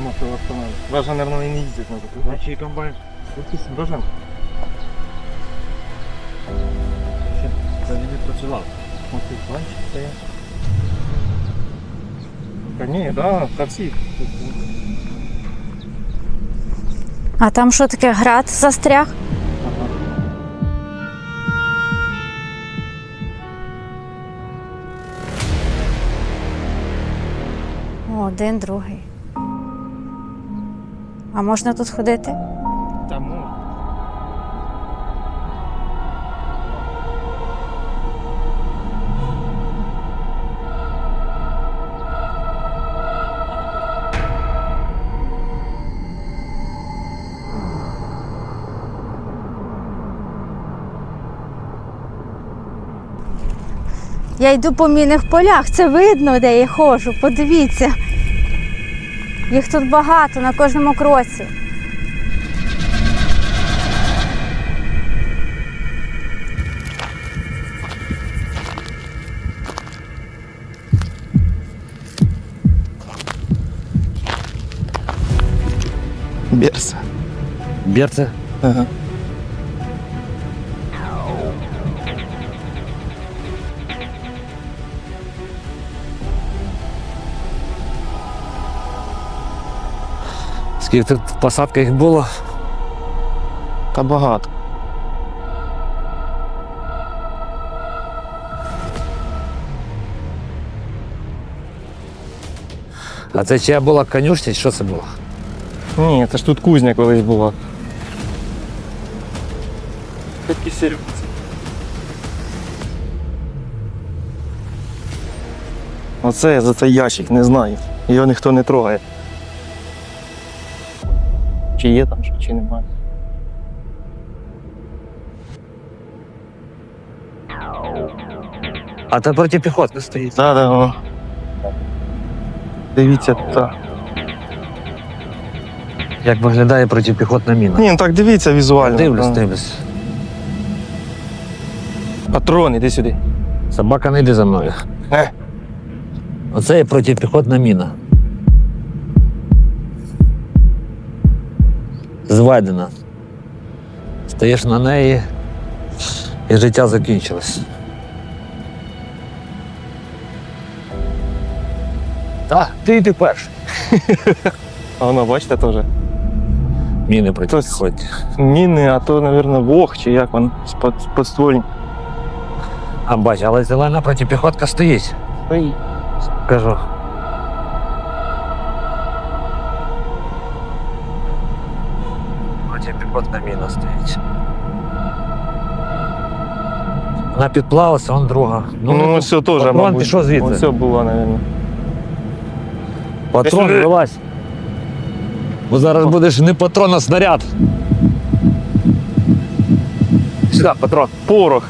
Нема що остановити. Бажан, наверное, не їздять на таких. да? Чий комбайн? Якийсь Бажан. Це не працював. Ось тут банчик стоять. Та ні, да, та всі. А там що таке град застряг? О, один, другий. А можна тут ходити? Тому. Я йду по мінних полях, це видно, де я ходжу. Подивіться. Їх тут багато на кожному кроці. Берса. Берца? Ага. Скільки тут посадка їх було? Та багато. А це чия була конюшня, що це було? Ні, це ж тут кузня колись була. Такі сервіси. Оце я за цей ящик не знаю. Його ніхто не трогає. Чи є там, що, чи немає. А це протипіхотний стоїть. Так, да, о. Дивіться, так. Як виглядає протипіхотна міна? Ні, ну так дивіться візуально. Дивлюсь, Так. дивлюсь. Патрон, іди сюди. Собака не йде за мною. Е. Оце є протипіхотна міна. Зведена. Стоїш на неї, і життя закінчилось. Так, ти йди перший. А воно, бачите, теж. Міни протипіхотні. Міни, а то, мабуть, вог, чи як він, подствольні. А бач, але зелена протипіхотка стоїть. Кажу. Вона підплавилася, он друга. Ну, ну все теж, патрон мабуть. пішов звідси. Ось все було, мабуть. Патрон Пішли. вилазь. Бо зараз будеш не патрон, а снаряд. Сюди, патрон. Порох.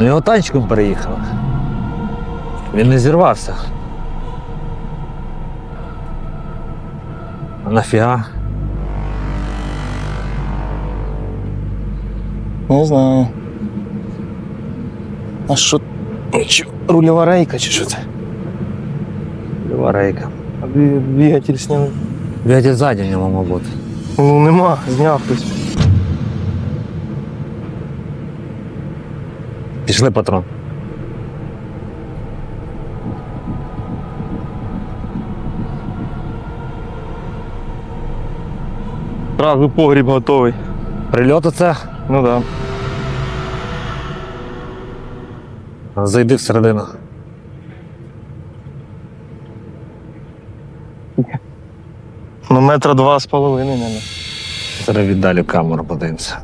Ну його танчиком переїхав. Він не зірвався. А нафіга? Не знаю. А що? Чи рульова рейка, чи що це? Ліва рейка. А двигатель сняли. Двигатель ззаді в ньому, мабуть. Ну нема, зняв хтось. Пішли патрон. Зразу погріб готовий. Прильот оце. Ну так. Да. Зайди всередину. Ну метра два з половиною, мабуть. Зараз віддалі камеру подивимося.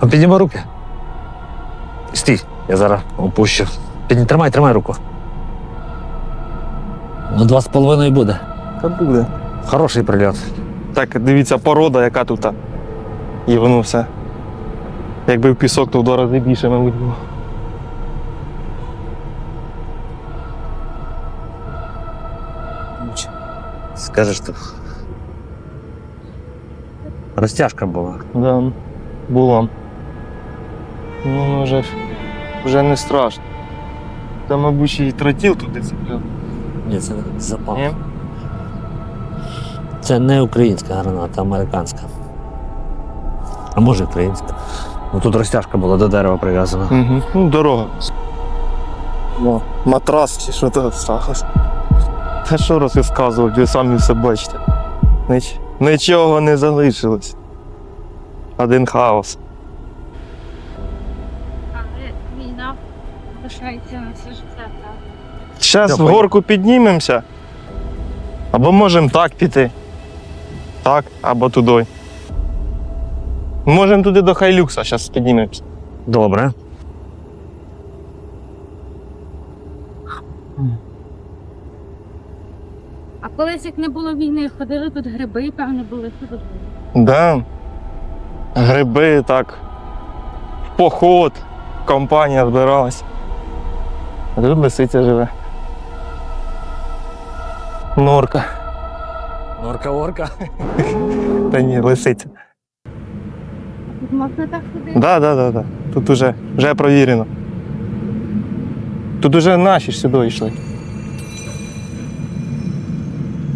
А підніми руки. Стій, я зараз опущу. Підні, тримай, тримай руку. Ну, два з половиною буде. Та буде. Хороший прильот. Так, дивіться, порода, яка тут. І воно все. Якби в пісок, то в два рази більше, мабуть, було. Скажеш ти. Розтяжка була. Да, було. Ну, вже, вже не страшно. Та, мабуть, ще й тротіл туди цепляв. Ні, це запал. Ні? Це не українська граната, американська. А може українська. Ну тут розтяжка була до дерева прив'язана. Угу. Ну, дорога. Ну, матрас чи що то сталося. Та що розказувати, ви самі все бачите. Ніч... Нічого не залишилось. Один хаос. Лишається на все життя, так? Зараз в горку піднімемося. Або можемо так піти. Так, або туди. Можемо туди до Хайлюкса, зараз піднімемося. Добре. А колись як не було війни, ходили тут гриби, певно, були тут. Да. Гриби, так. В поход. Компанія збиралась. А тут лисиця живе. Норка. Норка-орка. Та ні, лисиця. Тут можна так ходити? Да, да, да, да. Тут уже, вже провірено. Тут уже наші ж сюди йшли.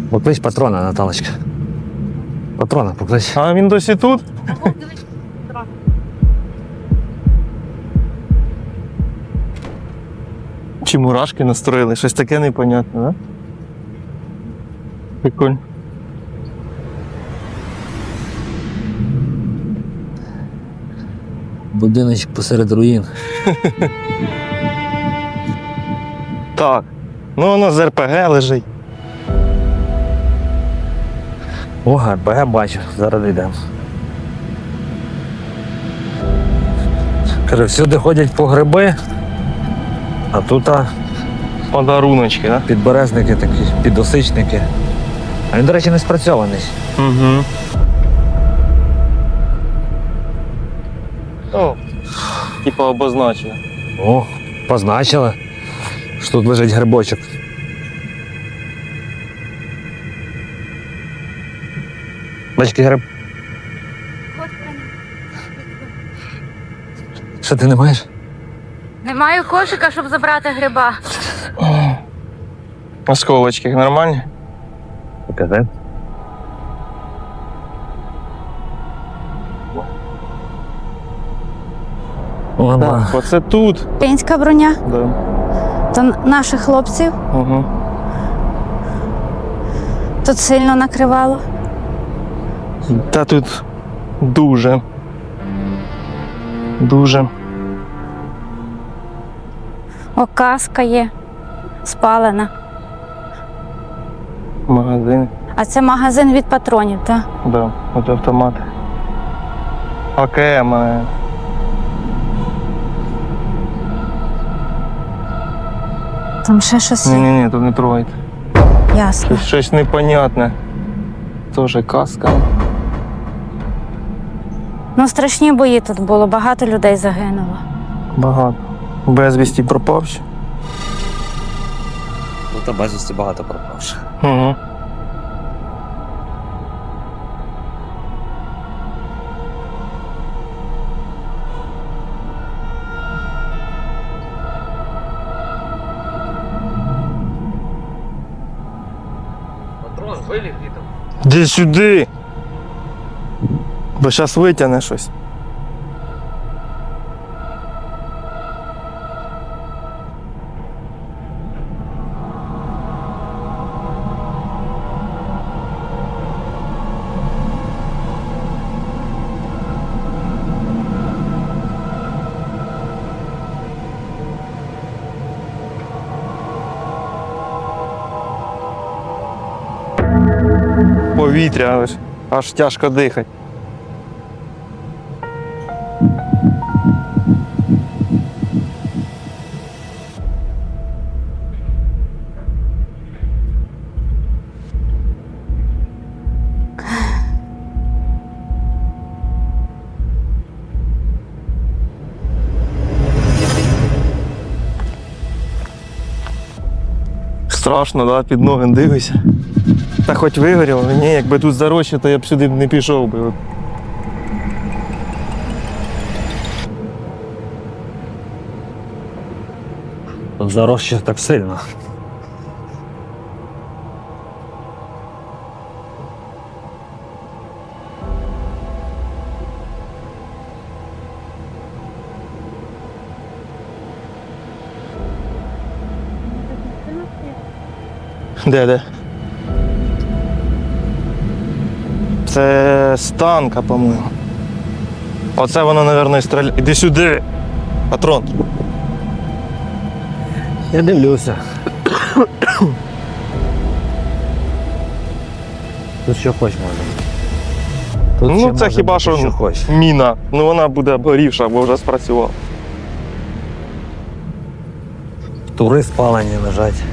Поклич патрона, Наталочка. Патрона поклич. А він досі тут? Дивись, Чи мурашки настроїли? Щось таке непонятне, да? Прикольно. Будиночок посеред руїн. Так. Ну воно з РПГ лежить. О, РПГ бачу, зараз йдемо. Каже, всюди ходять по гриби, а тут а, Подаруночки, да? підберезники такі, підосичники. А він, до речі, не спрацьований. Угу. О, типа обозначено. О, позначили, що тут лежить грибочок. Бачки гриб. Що ти не маєш? Немає кошика, щоб забрати гриба. Осколочки нормальні? Покажи. О, Так, оце тут. Українська броня, Да. то наших хлопців Угу. тут сильно накривало. Та тут дуже. Дуже. О, каска є спалена. Магазин. А це магазин від патронів, так? Да, от автомати. АКМ. Там ще щось є. Ні-ні-ні, тут не трогайте. Ясно. Щось, щось непонятне. Тоже каска. Ну, страшні бої тут було, багато людей загинуло. Багато. Безвісті пропавши. Тут безвісті багато пропавших. Угу. Патрон вилів літом. Де сюди? Бо зараз витягне щось. повітря, аж, аж тяжко дихати. Страшно, да, під ноги дивишся. Та хоч вигоріло, ні, якби тут зарощі, то я б сюди не пішов би. От. Тут так сильно. Де, де? Це станка, по-моєму. Оце воно, мабуть, стріляє. Іди сюди. Патрон. Я дивлюся. Тут що хоч можна. Тут ще ну, це може хіба бути, що що хоч. міна. Ну вона буде обгорівша, бо вже спрацювала. Тури спалені лежать.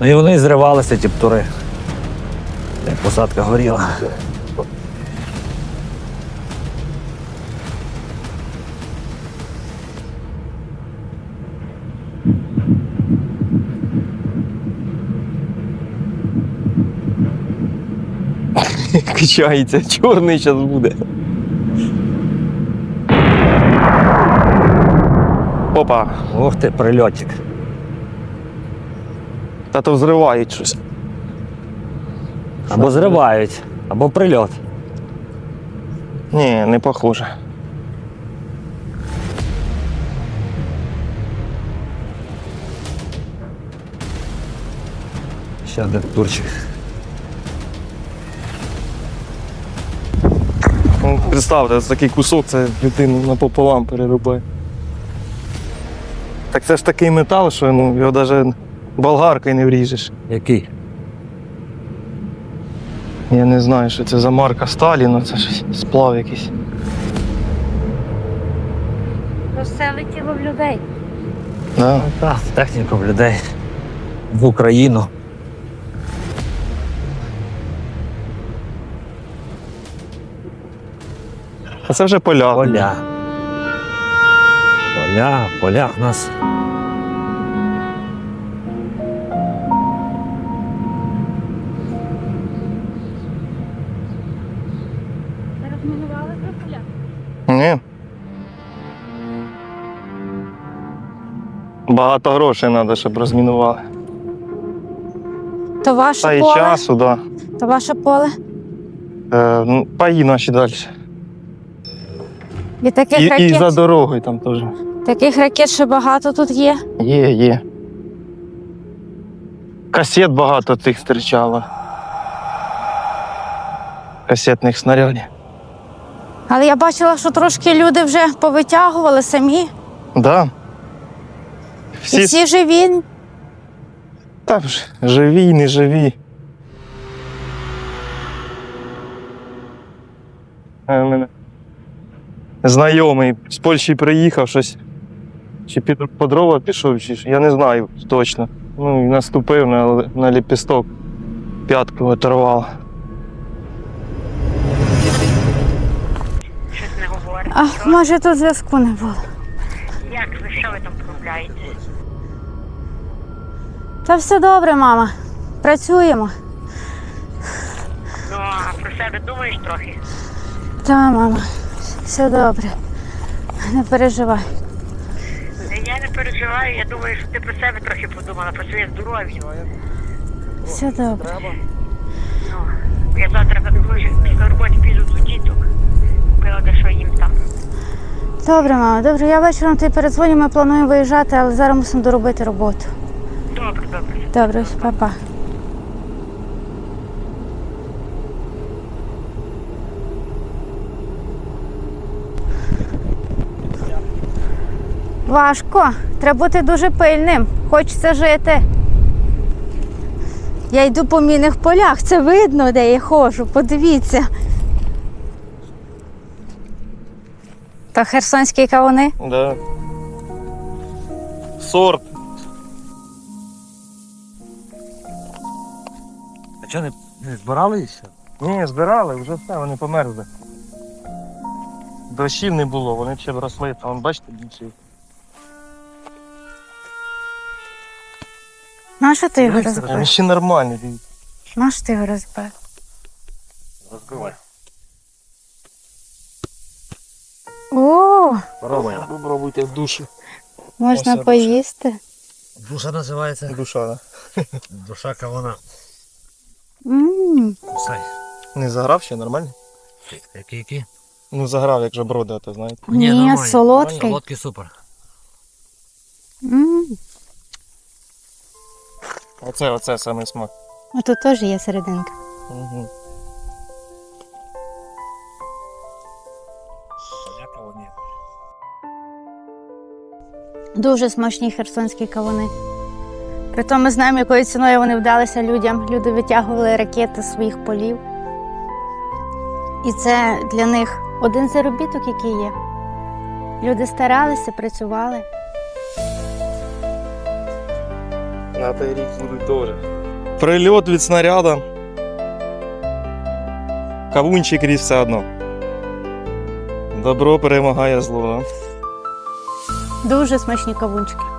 Ну і вони зривалися, ті птури. Посадка горіла. Качається, чорний зараз буде. Опа, Ох ти, прильотик. та то взривають щось. Або зривають, або прильот. Ні, не похоже. Ще один турчик. Ну, Представте, це такий кусок, це людину напополам перерубає. Так це ж такий метал, що ну, його навіть болгаркою не вріжеш. Який? Я не знаю, що це за марка Сталі, але це ж сплав якийсь. Все летіло в людей. Да. Ну, Так, техніку в людей. В Україну. А це вже поля. Поля. Поля, в нас. Багато грошей треба, щоб розмінували. То ваше Та і поле? часу, так. То ваше поле? Да. Е, ну, паї наші далі. І таких І, і за дорогою там теж. таких ракет ще багато тут є. Є, є. Касет багато цих зустрічало. Касетних снарядів. Але я бачила, що трошки люди вже повитягували самі. Да. І Всі, всі живі. Та ж, живі, не живі. А мене знайомий з Польщі приїхав щось. Чи під по дрова пішов, чи я не знаю точно. Ну, і наступив на, на ліпісток, п'ятку оторвав. Щось не говорить. А може тут зв'язку не було. Як ви що ви там промовляєте? Та все добре, мама. Працюємо. Ну, а про себе думаєш трохи? Та, мама, все добре. Не переживай. Я не переживаю, я думаю, що ти про себе трохи подумала, про своє здоров'я. Все добре. Ну, я завтра коли після роботи піду до діток. Купила дещо їм там. Добре, мама, добре. Я вечором тобі передзвоню, ми плануємо виїжджати, але зараз мусимо доробити роботу. Добре, папа. Важко. Треба бути дуже пильним. Хочеться жити. Я йду по мінних полях, це видно, де я ходжу. Подивіться. Та херсонські кавуни. Да. Сорт. А чого не, не збирали їх ще? Ні, збирали, вже все, вони померзли. Дощів не було, вони ще б росли, там бачите більше. Нащо ти його А розбив? він ще нормальний, дивіться. Нащо ти його розбив? Розбивай. О, Пробуємо. Попробуйте в душі. можна Ось поїсти. Душа називається. Душа, да? Душа кавуна. М. Не заграв ще нормально? Які, які? Ну заграв, як же брода, то знаєте. Ні, нормально. солодкий. Солодкий супер. М, Оце, оце саме смак. а Тут теж є серединка. Угу. Дуже смачні херсонські кавуни. Притом ми знаємо, якою ціною вони вдалися людям. Люди витягували ракети з своїх полів. І це для них один заробіток, який є. Люди старалися, працювали. На той рік будуть теж. Прильот від снаряда. Кавунчик ріс все одно. Добро перемагає зло. Дуже смачні кавунчики.